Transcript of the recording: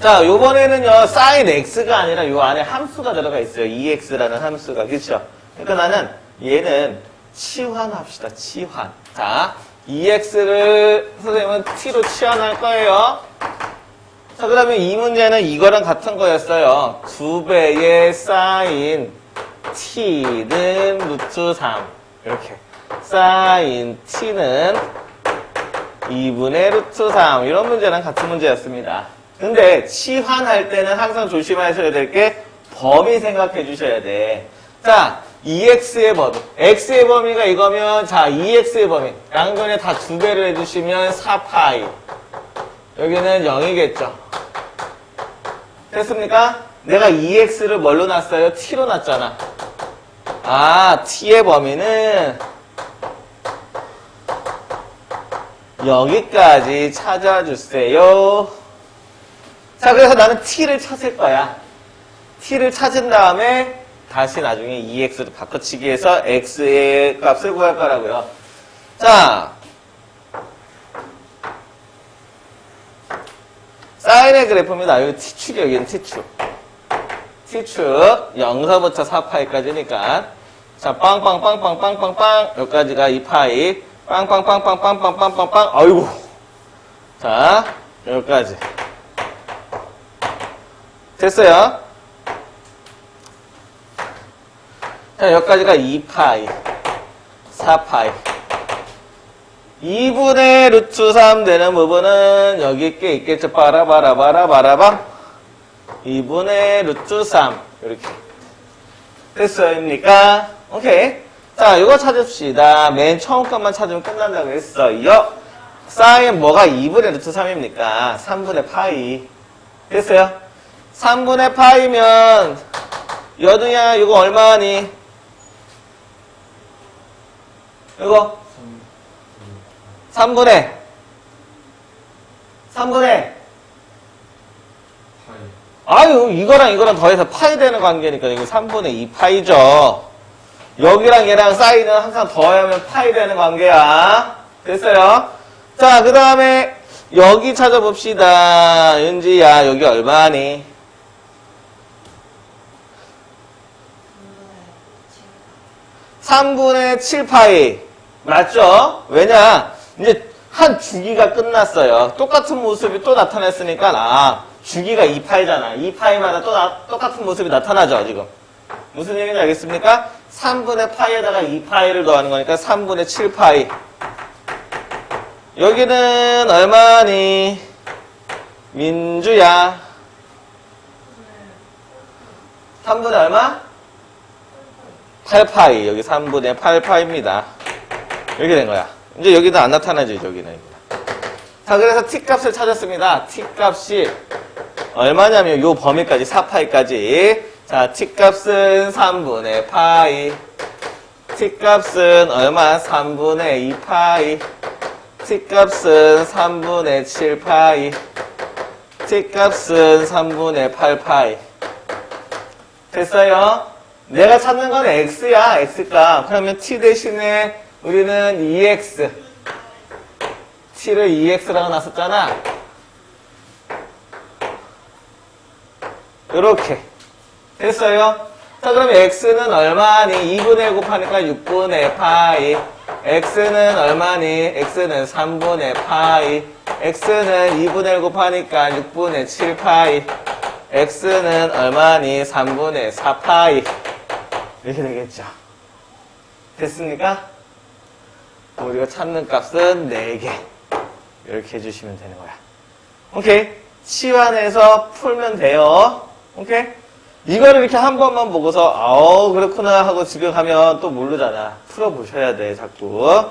자, 요번에는요, sin x가 아니라 요 안에 함수가 들어가 있어요. ex라는 함수가. 그쵸? 그러니까 나는 얘는 치환합시다. 치환. 자, ex를 선생님은 t로 치환할 거예요. 자, 그러면 이 문제는 이거랑 같은 거였어요. 두 배의 sin t는 루트 3. 이렇게. sin t는 2분의 루트 3. 이런 문제랑 같은 문제였습니다. 근데 치환할 때는 항상 조심하셔야 될 게 범위 생각해 주셔야 돼. 자, 2x의 범위. x의 범위가 이거면 자, 2x의 범위. 양변에 다 두 배를 해주시면 4파이. 여기는 0이겠죠. 됐습니까? 내가 2x를 뭘로 놨어요? t로 놨잖아. 아, t의 범위는 여기까지 찾아주세요. 자, 그래서 나는 t를 찾을 거야. t를 찾은 다음에 다시 나중에 2x로 바꿔치기 해서 x의 값을 구할 거라고요. 자, 사인의 그래프입니다. 여기 t축이 여기는 t축. t축 0서부터 4파이까지니까 자 빵빵빵빵빵빵빵 여기까지가 2파이 빵빵빵빵빵빵빵빵빵 아이고 자 여기까지 됐어요? 자 여기까지가 2파이 4파이 2분의 루트 3 되는 부분은 여기 꽤 있겠죠? 바라바라바라바라밤 2분의 루트 3 이렇게. 됐어요입니까? 오케이. 자 이거 찾읍시다. 맨 처음 것만 찾으면 끝난다고 했어요. 사인 뭐가 2분의 루트 3입니까? 3분의 파이. 됐어요? 3분의 파이면 여두야 이거 얼마니? 이거 3분의 3분의 파이. 아유, 이거랑 이거랑 더해서 파이 되는 관계니까 이거 3분의 2 파이죠. 여기랑 얘랑 사인은 항상 더하면 파이 되는 관계야. 됐어요? 자, 그 다음에 여기 찾아봅시다. 윤지야, 여기 얼마니? 삼분의 7파이. 맞죠? 왜냐? 이제 한 주기가 끝났어요. 똑같은 모습이 또 나타났으니까, 아, 주기가 2파이잖아. 2파이마다 또 나- 똑같은 모습이 나타나죠, 지금. 무슨 얘기인지 알겠습니까? 3분의 파이에다가 2파이를 더하는 거니까 3분의 7파이. 여기는 얼마니? 민주야. 3분의 얼마? 8파이. 여기 3분의 8파입니다. 이렇게 된 거야. 이제 여기는 안 나타나죠, 여기는. 자, 그래서 t 값을 찾았습니다. t 값이 얼마냐면 요 범위까지 4파이까지. 자, t 값은 3분의 파이. t 값은 얼마? 3분의 2파이. t 값은 3분의 7파이. t 값은 3분의 8파이. 됐어요? 내가 찾는 건 x야, x값. 그러면 t 대신에 우리는 2x. t를 2x라고 놨었잖아. 이렇게. 됐어요? 자, 그럼 x는 얼마니? 2분의 곱하니까 6분의 파이. x는 얼마니? x는 3분의 파이. x는 2분의 곱하니까 6분의 7파이. x는 얼마니? 3분의 4파이. 이렇게 되겠죠. 됐습니까? 우리가 찾는 값은 4개. 이렇게 해주시면 되는 거야. 오케이? 치환해서 풀면 돼요. 오케이? 이거를 이렇게 한 번만 보고서, 아우, 그렇구나 하고 집에 가면 또 모르잖아. 풀어보셔야 돼, 자꾸.